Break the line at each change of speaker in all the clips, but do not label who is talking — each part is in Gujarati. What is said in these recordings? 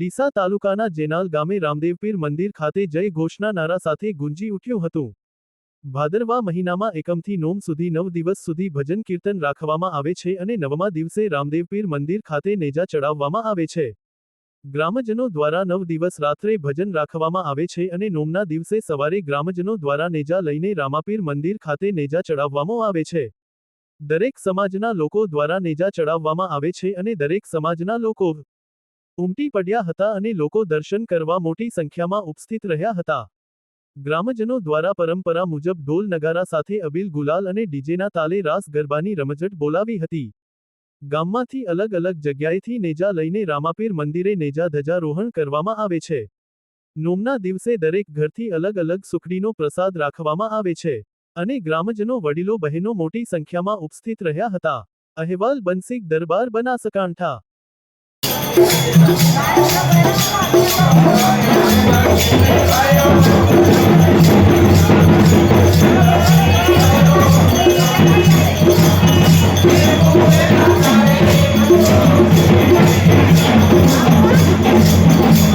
ડીસા તાલુકાના જેનાલ ગામે રામદેવપીર મંદિર ખાતે જય ઘોષના નારા સાથે ગુંજી ઉઠ્યું હતું. ભાદરવા મહિનામાં એકમથી નોમ સુધી નવ દિવસ સુધી ભજન કીર્તન રાખવામાં આવે છે અને નવમા દિવસે રામદેવપીર મંદિર ખાતે નેજા ચડાવવામાં આવે છે. ગ્રામજનો દ્વારા નવ દિવસ રાત્રે ભજન રાખવામાં આવે છે અને નોમના દિવસે સવારે ગ્રામજનો દ્વારા નેજા લઈને રામાપીર મંદિર ખાતે નેજા ચડાવવામાં આવે છે. દરેક સમાજના લોકો દ્વારા નેજા ચડાવવામાં આવે છે અને દરેક સમાજના લોકો ઉમટી પડ્યા હતા અને લોકો દર્શન કરવા મોટી સંખ્યામાં ઉપસ્થિત રહ્યા હતા. ગ્રામજનો દ્વારા પરંપરા મુજબ ઢોલ નગારા સાથે અબીલ ગુલાલ અને ડીજેના તાલે રાસ ગરબાની રમઝટ બોલાવી હતી. ગામમાંથી અલગ અલગ જગ્યાએથી નેજા લઈને રામાપીર મંદિરે નેજા ધજારોહણ કરવામાં આવે છે. નોમના દિવસે દરેક ઘરથી અલગ અલગ સુખડીનો પ્રસાદ રાખવામાં આવે છે અને ગ્રામજનો વડીલો બહેનો મોટી સંખ્યામાં ઉપસ્થિત રહ્યા હતા. અહેવાલ બંસીક દરબાર બનાસકાંઠા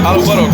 Alô, Baroca.